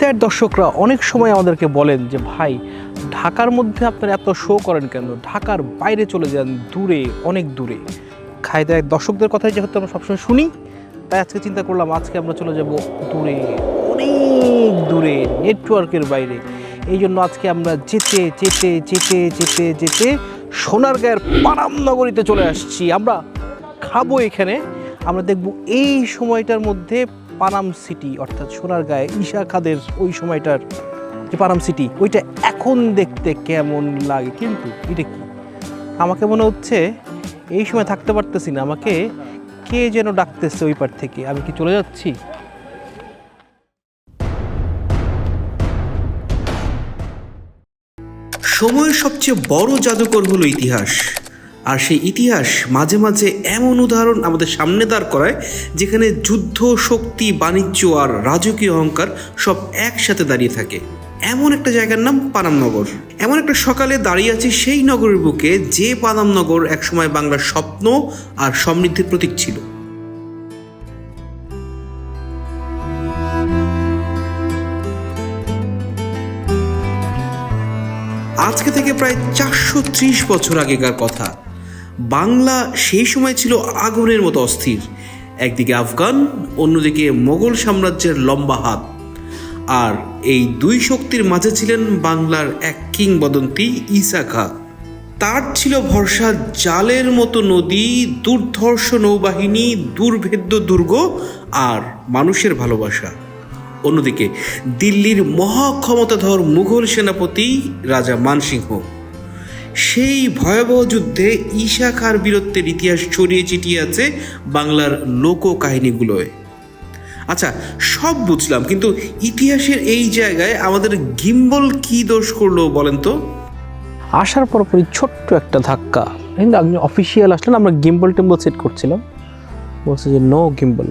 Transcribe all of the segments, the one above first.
খাইদার দর্শকরা অনেক সময় আমাদেরকে বলেন যে, ভাই, ঢাকার মধ্যে আপনারা এত শো করেন কেন? ঢাকার বাইরে চলে যান, দূরে, অনেক দূরে। খাইদার দর্শকদের কথাই যেহেতু আমরা সবসময় শুনি, তাই আজকে চিন্তা করলাম আজকে আমরা চলে যাব দূরে, অনেক দূরে, নেটওয়ার্কের বাইরে। এই জন্য আজকে আমরা যেতে যেতে যেতে যেতে যেতে সোনারগাঁয়ের পানাম নগরীতে চলে আসছি। আমরা খাব এখানে, আমরা দেখব এই সময়টার মধ্যে পানাম সিটি, অর্থাৎ সোনারগাঁয়ে ঈশা খাদের ওই সময়টার যে পানাম সিটি, ওইটা এখন দেখতে কেমন লাগে, কিন্তু এটা কি? আমাকে মনে হচ্ছে এই সময় থাকতে পারতেছি না, আমাকে কে যেন ডাকতেছে ওই পার থেকে, আমি কি চলে যাচ্ছি? সময়ের সবচেয়ে বড় জাদুকর হলো ইতিহাস। আর সেই ইতিহাস মাঝে মাঝে এমন উদাহরণ আমাদের সামনে দাঁড় করায়, যেখানে যুদ্ধ, শক্তি, বাণিজ্য আর রাজকীয় অহংকার সব একসাথে দাঁড়িয়ে থাকে। এমন একটা জায়গার নাম পানামনগর। এমন একটা সকালে দাঁড়িয়ে আছি সেই নগরের বুকে, যে পানামনগর একসময় বাংলার স্বপ্ন আর সমৃদ্ধির প্রতীক ছিল। আজকে থেকে প্রায় চারশো ত্রিশ বছর আগেকার কথা। বাংলা সেই সময় ছিল আগুনের মতো অস্থির। একদিকে আফগান, অন্যদিকে মোগল সাম্রাজ্যের লম্বা হাত। আর এই দুই শক্তির মাঝে ছিলেন বাংলার এক কিংবদন্তি ঈসা খা। তার ছিল ভরসা জালের মতো নদী, দুর্ধর্ষ নৌবাহিনী, দুর্ভেদ্য দুর্গ আর মানুষের ভালোবাসা। অন্যদিকে দিল্লির মহাক্ষমতাধর মুঘল সেনাপতি রাজা মানসিংহ। সেই ভয়াবহ যুদ্ধে ঈশা খার বীরত্বের ইতিহাস ছড়িয়ে ছিটিয়ে আছে বাংলার লোক কাহিনীগুলোয় আচ্ছা সব বুঝলাম, কিন্তু ইতিহাসের এই জায়গায় আমাদের গিম্বল কি দোষ করল বলেন তো? আসার পরপরই ছোট্ট একটা ধাক্কা। কিন্তু আপনি অফিসিয়াল আসলেন, আমরা গিম্বল টেম্বল সেট করছিলাম। বলছে যে নো গিম্বল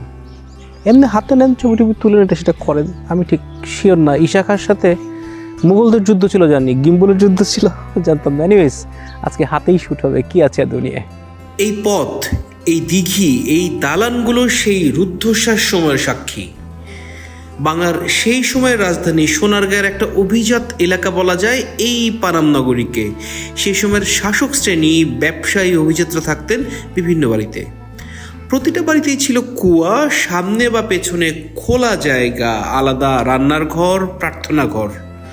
এমনি হাতে নেন ছবি টবি তুলে নিতে সেটা করেন। আমি ঠিক শিওর না ঈশা খার সাথে মুঘলদের যুদ্ধ ছিল জানি, গিম্বলের যুদ্ধ ছিল, জানতাম না। এনিওয়েজ আজকে হাতেই শ্যুট হবে, কি আছে দুনিয়ায়? এই পথ, এই দিঘি, এই দালানগুলো সেই রুদ্ধশ্বাস সময়ের সাক্ষী। বাংলার সেই সময়ের রাজধানী সোনারগাঁয়ের একটা অভিজাত এলাকা বলা যায়, এই পানাম নগরীকে। সেই সময়ের শাসক শ্রেণি, ব্যবসায়ী, অভিজাতরা থাকতেন বিভিন্ন বাড়িতে। প্রতিটা বাড়িতেই ছিল কুয়া, সামনে বা পেছনে খোলা জায়গা, আলাদা রান্নার ঘর, প্রার্থনা ঘর।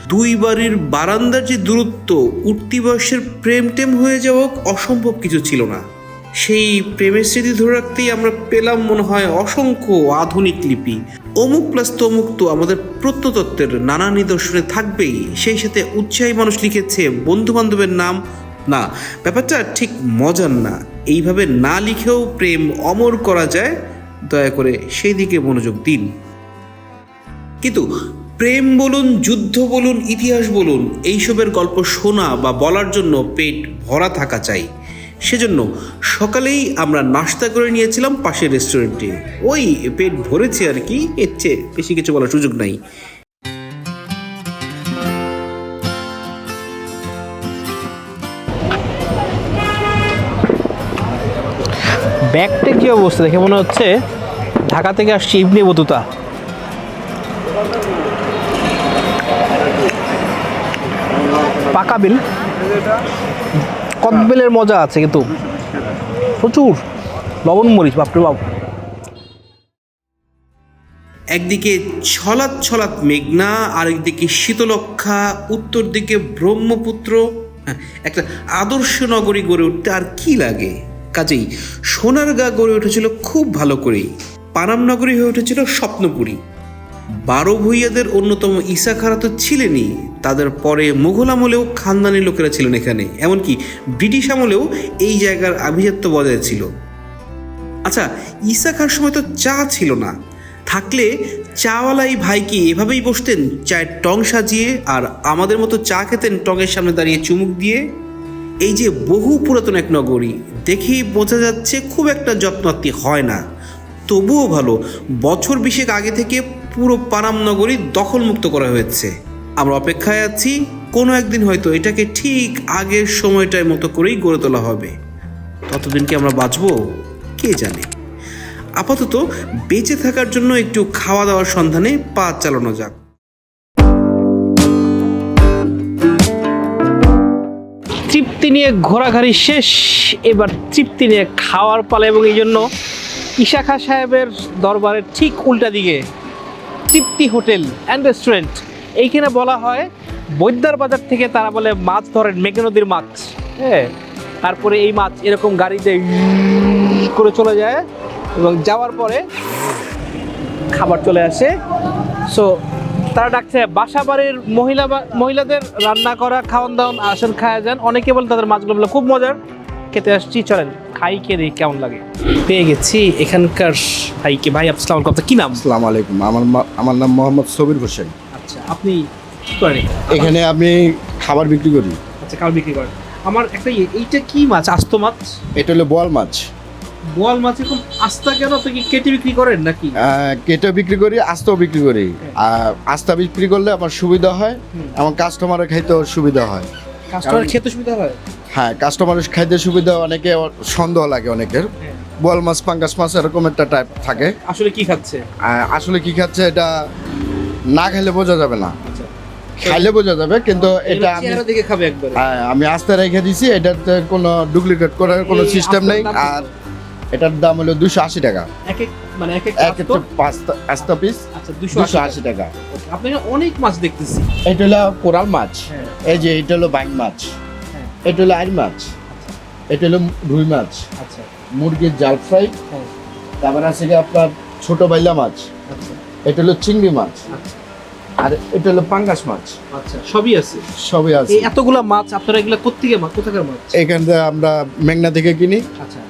দুই বাড়ির বারান্দার যে দূরত্ব, উঠতি বয়সের প্রেম টেম হয়ে যাওয়া অসম্ভব কিছু ছিল না। সেই প্রেমের স্মৃতি ধরে রাখতেই আমরা পেলাম মনে হয় অসংখ্য আধুনিক লিপি। অমুক প্লাস তমুক তো আমাদের প্রত্নতত্ত্বের নানা নিদর্শনে থাকবেই। সেই সাথে উৎসাহী মানুষ লিখেছে বন্ধু বান্ধবের নাম। না, ব্যাপারটা ঠিক মজার না। এইভাবে না লিখেও প্রেম অমর করা যায়, দয়া করে সেই দিকে মনোযোগ দিন। কিন্তু প্রেম বলুন, যুদ্ধ বলুন, ইতিহাস বলুন, এইসবের গল্প শোনা বা বলার জন্য পেট ভরা থাকা চাই। সেজন্য সকালেই আমরা নাস্তা করে নিয়েছিলাম পাশের রেস্টুরেন্টে। ওই পেট ভরেছে আর কি, এর চেয়ে বেশি কিছু বলার সুযোগ নাই। ব্যাগটা কি অবস্থা? দেখে মনে হচ্ছে ঢাকা থেকে আসছি ইবনে বতুতা। পাকা বিল। কদবেলের মজা আছে কিন্তু? প্রচুর। লবণ মরিচ বাপরে বাপ। একদিকে ছলাৎ ছলাৎ মেঘনা আরেকদিকে শীতলক্ষা উত্তর দিকে ব্রহ্মপুত্র। হ্যাঁ, একটা আদর্শ নগরী গড়ে উঠতে আর কি লাগে? কাজেই সোনারগাঁ গড়ে উঠেছিল খুব ভালো করেই। পানাম নগরী হয়ে উঠেছিল স্বপ্নপুরী। বারো ভূইয়াদের অন্যতম ঈসা খারা তো ছিলেনই। তাদের পরে মুঘল আমলেও খানদানি লোকেরা ছিলেন এখানে। এমনকি ব্রিটিশ আমলেও এই জায়গার আভিজাত্য বজায় ছিল। আচ্ছা ঈসা খার সময় তো চা ছিল না। থাকলে চাওয়ালাই ভাই কি এভাবেই বসতেন চায়ের টং সাজিয়ে আর আমাদের মতো চা খেতেন টঙের সামনে দাঁড়িয়ে চুমুক দিয়ে? এই যে বহু পুরাতন এক নগরী, দেখেই বোঝা যাচ্ছে খুব একটা যত্নার্থী হয় না। তবুও ভালো, বছর বিশেক আগে থেকে পুরো পানাম নগরী দখলমুক্ত করা হয়েছে। আমরা অপেক্ষায় আছি, কোনো একদিন হয়তো এটাকে ঠিক আগের সময়টায় মতো করেই গড়ে তোলা হবে। ততদিন কি আমরা বাঁচব? কে জানে? আপাতত বেঁচে থাকার জন্য একটু খাওয়া দাওয়ার সন্ধানে পা চালানো যাক। তৃপ্তি নিয়ে ঘোরাঘুরি শেষ, এবার তৃপ্তি নিয়ে খাওয়ার পালে এবং এই জন্য ঈশা খা সাহেবের দরবারের ঠিক উল্টা দিকে তৃপ্তি হোটেল অ্যান্ড রেস্টুরেন্ট এইখানে বলা হয়, বৈদ্যার বাজার থেকে তারা বলে মাছ ধরেন মেঘনা নদীর মাছ। হ্যাঁ তারপরে এই মাছ এরকম গাড়িতে করে চলে যায় এবং যাওয়ার পরে খাবার চলে আসে। সো তারা ডাকছে, বাসা বাড়ির মহিলা মহিলাদের রান্না করা খাওয়ান দাওয়ান আসেন খাওয়া যান। অনেকে বলে, তাদের মাছগুলো খুব মজার। খেতে আসছি, চলেন। খাই খেয়ে দেখি কেমন লাগে? পেয়ে গেছি এখানকার ভাইকে। ভাই আসসালাম আলাইকুম। কি নাম? আসসালামু আলাইকুম। আমার আমার নাম মোহাম্মদ সবির হোসেন। আচ্ছা আপনি কি করেন? এখানে আমি খাবার বিক্রি করি। আচ্ছা কাল বিক্রি করেন। আমার একটা ইয়ে, এইটা কি মাছ? আস্ত মাছ? এটা হলো বোয়াল মাছ। বোয়াল মাছ এরকম আস্তা কেন? আপনি কি কেটে বিক্রি করেন নাকি? কেটে বিক্রি করি আস্তাও বিক্রি করি। আস্তা বিক্রি করলে আমার সুবিধা হয়। আমার কাস্টমারের খাইতেও সুবিধা হয়। কাস্টমার খেতে সুবিধা হয়? হ্যাঁ কাস্টমারের খাইতে সুবিধা অনেকে সন্দেহ লাগে অনেকের। হ্যাঁ। বোয়াল মাছ পাঙ্গাস মাছ এরকম একটা টাইপ থাকে। আসলে কি খাচ্ছে? আসলে কি খাচ্ছে এটা না খেলে বোঝা যাবে না। আচ্ছা। খাইলে বোঝা যাবে কিন্তু এটা আমি দেখে খাবে একবারে। হ্যাঁ, আমি আস্তে রেখে দিছি এটাতে কোনো ডুপ্লিকেট করার কোনো সিস্টেম নেই আর এটার দাম হলো দুশো আশি টাকা। এক এক মানে এক এক পাঁচটা আস্তা পিস আচ্ছা দুশো আশি টাকা। আপনি অনেক মাছ দেখতেছি। এটা হলো কোরাল মাছ। হ্যাঁ। এই যে এটা হলো বাইং মাছ। হ্যাঁ এটা হলো আইর মাছ। এটা হলো রুই মাছ। আচ্ছা। মুরগির জাল ফ্রাই। হ্যাঁ। তারপর আছে গিয়ে আপনার ছোট বাইলা মাছ। আচ্ছা। এটা হলো চিংড়ি মাছ। আচ্ছা। আর এটা হলো পাঙ্গাস মাছ। আচ্ছা। সবই আছে? সবই আছে। এতগুলা মাছ আপনারা এগুলা কোত্থেকে মাছ কোথাকার মাছ? এখান থেকে আমরা মেঘনা থেকে কিনি। আচ্ছা।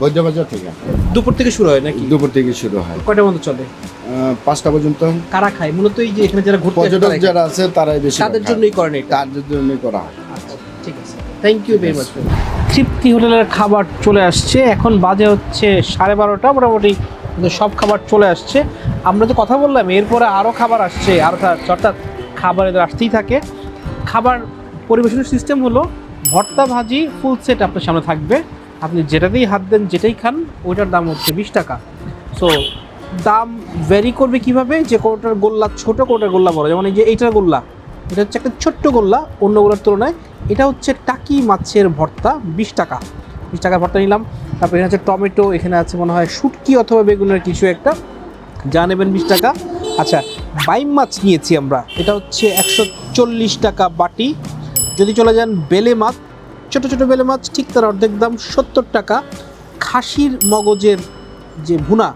বৈদ্যবাজার থেকে। দুপুর থেকে শুরু হয় নাকি? দুপুর থেকে শুরু হয়। কয়টা পর্যন্ত চলে? পাঁচটা পর্যন্ত। কারা খায়? মূলত এই যে এখানে যারা ঘুরতে পর্যটক তারাই যারা আছে তারাই বেশি তাদের জন্যই করেন এটা? তাদের জন্যই করা হয়। Thank you very much Tripti হোটেলের খাবার চলে আসছে। এখন বাজে হচ্ছে সাড়ে বারোটা, মোটামুটি সব খাবার চলে আসছে। আমরা তো কথা বললাম, এরপরে আরও খাবার আসছে। আরও অর্থাৎ খাবার এদের আসতেই থাকে। খাবার পরিবেশনের সিস্টেম হলো ভর্তা, ভাজি ফুল সেট আপনার সামনে থাকবে। আপনি যেটাতেই হাত দেন, যেটাই খান, ওইটার দাম হচ্ছে বিশ টাকা। সো দাম ভ্যারি করবে কীভাবে? যে কোনোটার গোল্লা ছোটো, কোনোটার গোল্লা বড়। যেমন এই যে এইটার গোল্লা। এটা হচ্ছে একটা ছোট্ট গোল্লা, অন্যগুলোর তুলনায় এটা হচ্ছে টাকি মাছের ভর্তা, বিশ টাকা। বিশ টাকার ভর্তা নিলাম। তারপর এখানে আছে টমেটো, এখানে আছে মনে হয় শুটকি অথবা বেগুনের কিছু একটা। যা নেবেন বিশ টাকা। আচ্ছা বাইম মাছ নিয়েছি আমরা। এটা হচ্ছে একশো চল্লিশ টাকা বাটি। যদি চলে যান বেলে মাছ, ছোট ছোট বেলে মাছ, ঠিক তার অর্ধেক দাম সত্তর টাকা। খাসির মগজের যে ভুনা,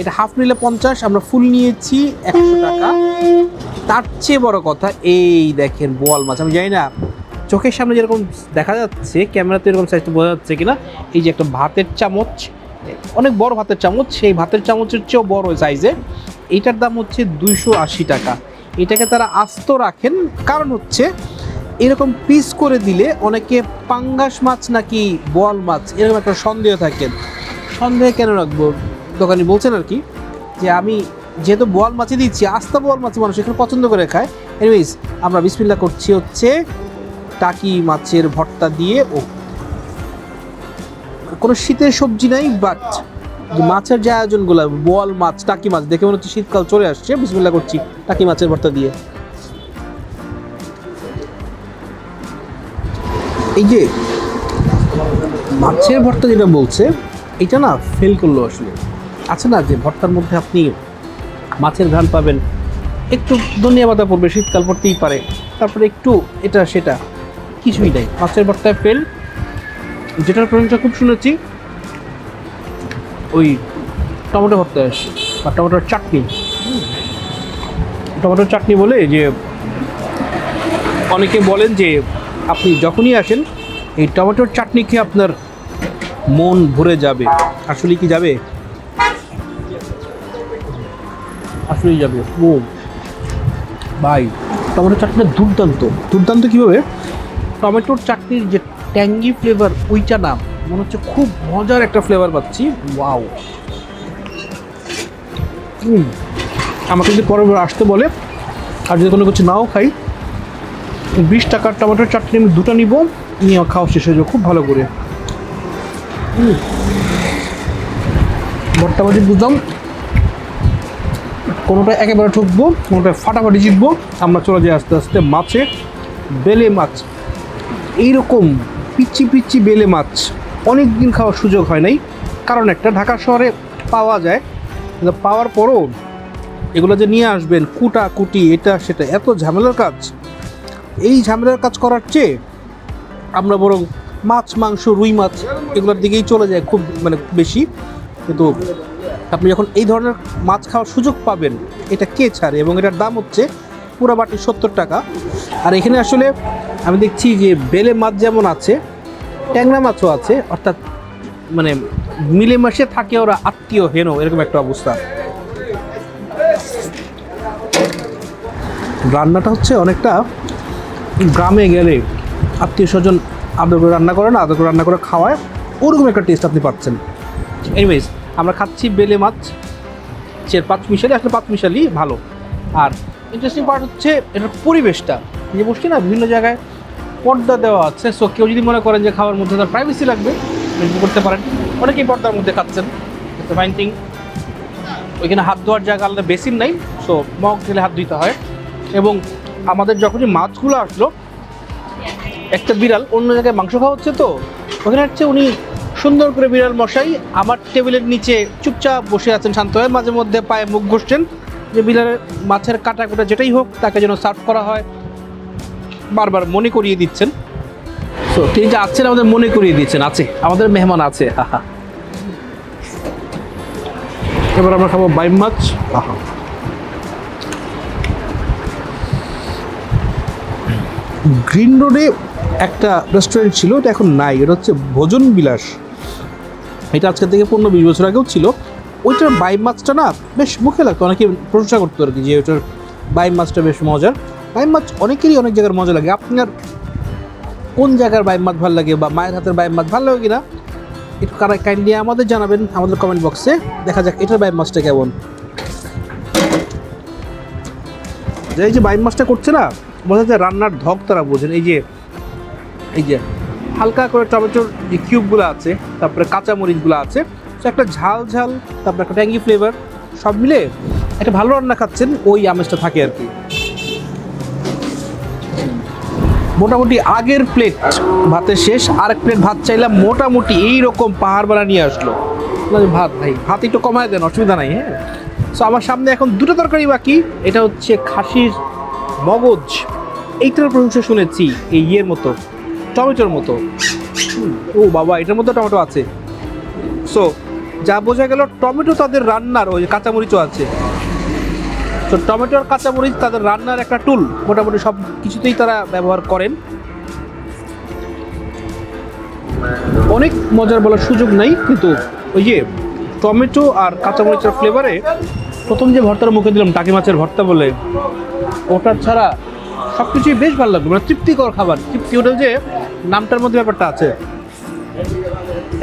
এটা হাফ নিলে পঞ্চাশ, আমরা ফুল নিয়েছি একশো টাকা। তার চেয়ে বড় কথা এই দেখেন বোয়াল মাছ। আমি জানি না, চোখের সামনে যেরকম দেখা যাচ্ছে, ক্যামেরাতে এরকম সাইজটা বোঝা যাচ্ছে কিনা, এই যে একটা ভাতের চামচ, অনেক বড় ভাতের চামচ, সেই ভাতের চামচের চেয়েও বড় সাইজে এইটার দাম হচ্ছে দুইশো আশি টাকা। এটাকে তারা আস্ত রাখেন, কারণ হচ্ছে এরকম পিস করে দিলে অনেকে পাঙ্গাস মাছ নাকি বোয়াল মাছ, এরকম একটা সন্দেহ থাকেন সন্দেহ কেন রাখব? দোকানি বলছেন আর কি, যে আমি যেহেতু বোয়াল মাছই দিচ্ছি, আস্তা বোয়াল মাছ মানুষ এখানে পছন্দ করে খায়। এনিওয়েজ আমরা বিসমিল্লা করছি হচ্ছে টাকি মাছের ভর্তা দিয়ে। ও, কোনো শীতের সবজি নাই বাট মাছের যে আয়োজনগুলো, বোয়াল মাছ, টাকি মাছ, দেখে মনে হচ্ছে শীতকাল চলে আসছে। বিসমিল্লা করছি টাকি মাছের ভর্তা দিয়ে। এই যে মাছের ভর্তা যেটা বলছে, এটা না ফেল করল আসলে। আছে না যে ভর্তার মধ্যে আপনি মাছের ঘ্রাণ পাবেন। একটু ধনিয়া পাতা পড়বে শীতকাল পড়তেই পারে। তারপরে একটু এটা সেটা। কিছুই নাই। মাছের ভর্তায় ফেল। যেটার প্রশংসা খুব শুনেছি, ওই টমেটো ভর্তা আসে, বা টমেটোর চাটনি। টমেটোর চাটনি বলে যে, অনেকে বলেন যে, আপনি যখনই আসেন, এই টমেটোর চাটনি খেয়ে আপনার মন ভরে যাবে। আসলে কি যাবে? আসলেই যাবে। ও ভাই টমেটো চাটনিটা দুর্দান্ত। দুর্দান্ত কীভাবে? টমেটোর চাটনির যে ট্যাঙ্গি ফ্লেভার ওইটা না মনে হচ্ছে খুব মজার একটা ফ্লেভার পাচ্ছি। ওয়াও। আমাকে যদি পরে আসতে বলে আর যদি কোনো কিছু নাও খাই বিশ টাকার টমেটোর চাটনি আমি দুটো নিব নিয়ে খাওয়া শেষ হয়ে যাবে খুব ভালো করে। ভর্তা ভাজি বুঝলাম। কোনোটা একেবারে ঠকবো, কোনোটা ফাটাফাটি জিতবো। আমরা চলে যাই আস্তে আস্তে মাছে, বেলে মাছ। এইরকম পিচ্ছি পিচ্ছি বেলে মাছ অনেক দিন খাওয়ার সুযোগ হয় নাই। কারণ একটা ঢাকা শহরে পাওয়া যায় পাওয়ার পরও এগুলো যে নিয়ে আসবেন, কুটা, কুটি, এটা, সেটা, এত ঝামেলার কাজ। এই ঝামেলার কাজ করার চেয়ে আমরা বরং মাছ, মাংস, রুই মাছ এগুলোর দিকেই চলে যায় খুব মানে বেশি। কিন্তু আপনি যখন এই ধরনের মাছ খাওয়ার সুযোগ পাবেন, এটা কে ছাড়ে এবং এটার দাম হচ্ছে পুরো বাটি সত্তর টাকা। আর এখানে আসলে আমি দেখছি যে বেলে মাছ যেমন আছে, ট্যাংরা মাছও আছে, অর্থাৎ মানে মিলেমিশে থাকে ওরা আত্মীয় হেন, এরকম একটা অবস্থা। রান্নাটা হচ্ছে অনেকটা গ্রামে গেলে আত্মীয় স্বজন আদর করে রান্না করে না, আদর করে রান্না করে খাওয়ায়, ওরকম একটা টেস্ট আপনি পাচ্ছেন। এনিওয়েজ আমরা খাচ্ছি বেলে মাছ, সে পাঁচ মিশালি, আসলে পাঁচ মিশালি ভালো। আর ইন্টারেস্টিং পার্ট হচ্ছে এটার পরিবেশটা। যে বসছি না, বিভিন্ন জায়গায় পর্দা দেওয়া আছে। সো কেউ যদি মনে করেন যে খাওয়ার মধ্যে তার প্রাইভেসি লাগবে করতে পারেন। অনেকেই পর্দার মধ্যে খাচ্ছেন। ফাইন থিং ওইখানে হাত ধোয়ার জায়গা আলাদা, বেসিন নাই। সো মগ ঢেলে হাত ধুইতে হয়। এবং আমাদের যখনই মাছগুলো আসলো, একটা বিড়াল অন্য জায়গায় মাংস খাওয়া হচ্ছে তো, ওখানে হচ্ছে উনি সুন্দর করে বিড়াল মশাই আমার টেবিলের নিচে চুপচাপ বসে আছেন শান্ত হয়ে মাঝে মধ্যে পায়ে মুখ ঘষছেন যে বিড়ালের মাছের কাটা কুটা যেটাই হোক তাকে যেন সার্ভ করা হয়। বারবার মনে করিয়ে দিচ্ছেন। তো তিনি যে আছেন আমাদের মনে করিয়ে দিচ্ছেন। আছে আমাদের মেহমান আছে। আহা। এবার আমরা খাব বাইম মাছ। আহা। গ্রিন রোডে একটা রেস্টুরেন্ট ছিল এটা এখন নাই এটা হচ্ছে ভোজন বিলাস। এটা আজকে থেকে পনেরো বিশ বছর আগেও ছিল। ওইটার বাইম মাছটা না বেশ মুখে লাগতো অনেকে প্রশংসা করতো আর কি যে ওইটার বাইম মাছটা বেশ মজার। বাইম মাছ অনেকেরই অনেক জায়গার মজা লাগে। আপনার কোন জায়গার বাইম মাছ ভালো লাগে বা মায়ের হাতের বাইম মাছ ভালো লাগে কিনা, একটু কারা কাইন্ডলি আমাদের জানাবেন আমাদের কমেন্ট বক্সে দেখা যাক এটার বাইম মাছটা কেমন। যে এই যে বাইম মাছটা করছে না বোঝা যায় রান্নার ধক তারা বোঝেন। এই যে এই যে হালকা করে টমেটোর যে কিউবগুলো আছে, তারপরে কাঁচা মরিচগুলো আছে। তো একটা ঝাল ঝাল, তারপরে একটা ট্যাঙ্গি ফ্লেভার সব মিলে একটা ভালো রান্না খাচ্ছেন ওই আমেজটা থাকে আর কি। মোটামুটি আগের প্লেট ভাতের শেষ, আরেক প্লেট ভাত চাইলাম, মোটামুটি এই রকম পাহাড় বানা নিয়ে আসলো। ভাত ভাই, ভাত একটু কমায় দেন, অসুবিধা নাই হ্যাঁ? সো আমার সামনে এখন দুটো তরকারি বাকি, এটা হচ্ছে খাসির মগজ, এইটার প্রশংসা শুনেছি এই ইয়ের মতো। টমেটোর মতো। ও বাবা, এটার মধ্যে টমেটো আছে। সো যা বোঝা গেল টমেটো তাদের রান্নার ওই কাঁচামরিচও আছে। তো টমেটো আর কাঁচামরিচ তাদের রান্নার একটা টুল মোটামুটি সব কিছুতেই তারা ব্যবহার করেন। অনেক মজার বলার সুযোগ নাই, কিন্তু ওই যে টমেটো আর কাঁচামরিচের ফ্লেভারে প্রথম যে ভর্তার মুখে দিলাম, টাকি মাছের ভর্তা বলে, ওটা ছাড়া সব কিছুই বেশ ভালো লাগল মানে তৃপ্তিকর খাবার, তৃপ্তি হোটেল যে নামটার মধ্যে ব্যাপারটা আছে।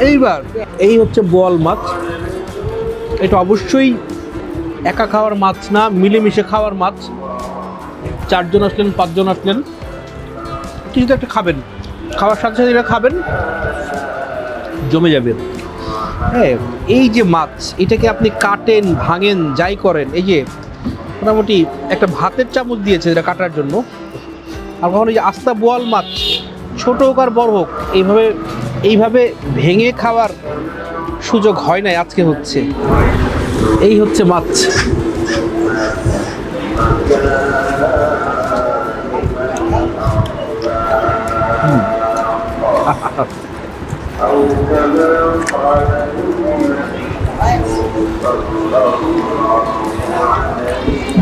এইবার, এই হচ্ছে বোয়াল মাছ। এটা অবশ্যই একা খাওয়ার মাছ না, মিলেমিশে খাওয়ার মাছ। চারজন আসলেন, পাঁচজন আসলেন। কিছু তো একটা খাবেন। খাওয়ার সাথে সাথে এটা খাবেন। জমে যাবে। হ্যাঁ এই যে মাছ, এটাকে আপনি কাটেন, ভাঙেন, যাই করেন, এই যে মোটামুটি একটা ভাতের চামচ দিয়েছে এটা কাটার জন্য। আর কখনো যে আস্তা বোয়াল মাছ, ছোট হোক আর বড় হোক, এইভাবে এইভাবে ভেঙে খাওয়ার সুযোগ হয় নাই, আজকে হচ্ছে। এই হচ্ছে মাছ।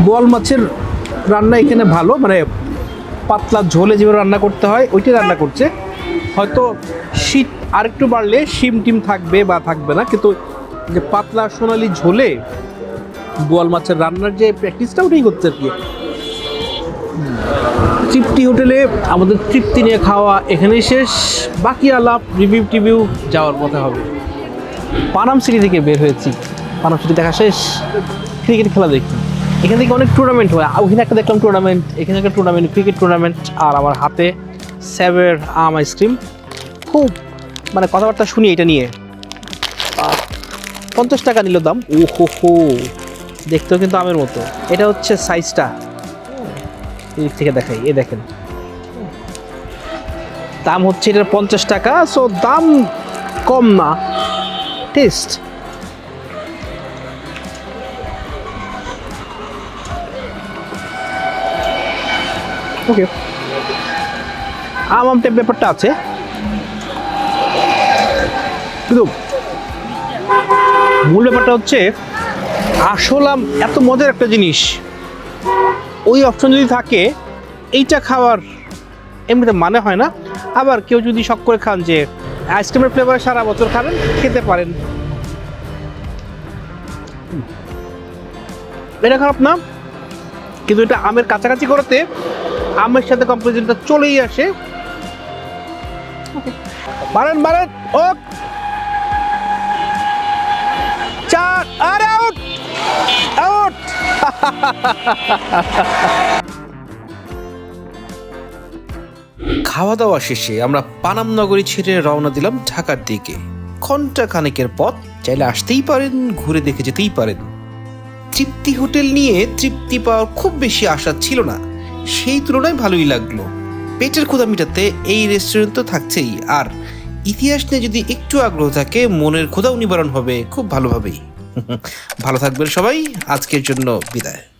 বোয়াল মাছের রান্না এখানে ভালো মানে পাতলা ঝোলে যেভাবে রান্না করতে হয়, ওইটাই রান্না করছে। হয়তো শীত আরেকটু বাড়লে শিম টিম থাকবে বা থাকবে না, কিন্তু যে পাতলা সোনালি ঝোলে বোয়াল মাছের রান্নার যে প্র্যাকটিসটা ওটাই করছে আর কি। তৃপ্তি হোটেলে আমাদের তৃপ্তি নিয়ে খাওয়া এখানেই শেষ। বাকি আলাপ রিভিউ টিভিউ যাওয়ার পথে হবে। পানাম সিটি থেকে বের হয়েছি। পানাম সিটি দেখা শেষ। ক্রিকেট খেলা দেখি। এখান থেকে অনেক টুর্নামেন্ট হয়। ওখানে একটা দেখলাম টুর্নামেন্ট এখানে একটা টুর্নামেন্ট ক্রিকেট টুর্নামেন্ট আর আমার হাতে স্যাবের আম আইসক্রিম খুব মানে কথাবার্তা শুনি এটা নিয়ে। পঞ্চাশ টাকা নিল দাম। ও হো হো, দেখতেও কিন্তু আমের মতো। এটা হচ্ছে সাইজটা এদিক থেকে দেখাই এ দেখেন। দাম হচ্ছে এটার পঞ্চাশ টাকা সো দাম কম না। টেস্ট ওকে আম আম টাইপ ব্যাপারটা আছে। কিন্তু মূল ব্যাপারটা হচ্ছে, আসল আম এত মজার একটা জিনিস। ওই অপশন যদি থাকে, এইটা খাওয়ার এমনিতে মানে হয় না। আবার কেউ যদি শখ করে খান যে, আইসক্রিমের ফ্লেভার সারা বছর খাবেন, খেতে পারেন। এটা খারাপ না। কিন্তু এটা আমের কাছাকাছি করতে আমের সাথে কম্পারিজনটা চলেই আসে। বারেন বারেন ও চার, আর আউট আউট। খাওয়া দাওয়া শেষে আমরা পানাম নগরী ছেড়ে রওনা দিলাম ঢাকার দিকে। ঘণ্টা খানেকের পথ, চাইলে আসতেই পারেন, ঘুরে দেখে যেতেই পারেন। তৃপ্তি হোটেল নিয়ে তৃপ্তি পাওয়ার খুব বেশি আশা ছিল না। সেই তুলনায় ভালোই লাগল। পেটের ক্ষুদা মিটাতে এই রেস্টুরেন্ট তো থাকছেই। আর ইতিহাস নিয়ে যদি একটু আগ্রহ থাকে, মনের ক্ষুধাও নিবারণ হবে খুব ভালোভাবেই। ভালো থাকবেন সবাই, আজকের জন্য বিদায়।